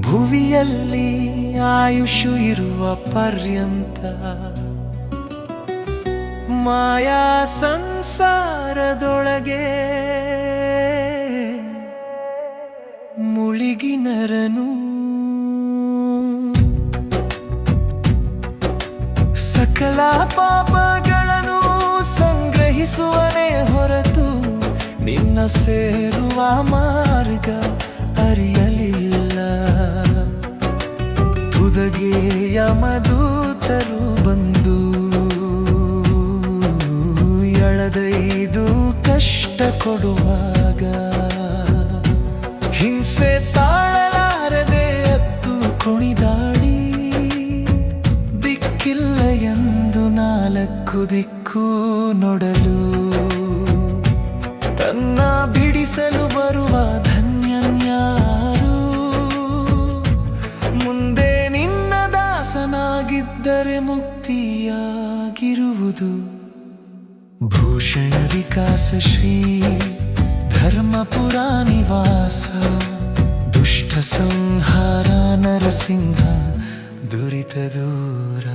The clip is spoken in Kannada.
ಭುವಿಯಲ್ಲಿ ಆಯುಷು ಇರುವ ಪರ್ಯಂತ ಮಾಯಾ ಸಂಸಾರದೊಳಗೆ ಮುಳುಗಿನರನು ಸಕಲ ಪಾಪಗಳನ್ನು ಸಂಗ್ರಹಿಸುವನೇ ಹೊರತು ನಿನ್ನ ಸೇರುವ ಮಾರ್ಗ ಅರಿಯಲಿಲ್ಲ. ತುದಗೆ ಯಮದೂತರು ಬಂದು ಎಳದೈದು ಕಷ್ಟ ಕೊಡುವಾಗ ಹಿಂಸೆ ತಾಳಲಾರದೆ ಅತ್ತು ಕುಣಿದಾಡಿ ನಾಲ್ಕು ದಿಕ್ಕು ನೋಡಲು, ತನ್ನ ಬಿಡಿಸಲು ಬರುವ ಧನ್ಯನ್ಯಾರು ಮುಂದೆ ನಿನ್ನ ದಾಸನಾಗಿದ್ದರೆ ಮುಕ್ತಿಯಾಗಿರುವುದು ಭೂಷಣ ವಿಕಾಸ ಶ್ರೀ ಧರ್ಮಪುರ ನಿವಾಸ ದುಷ್ಟ ಸಂಹಾರ ನರಸಿಂಹ ದುರಿತ ದೂರ.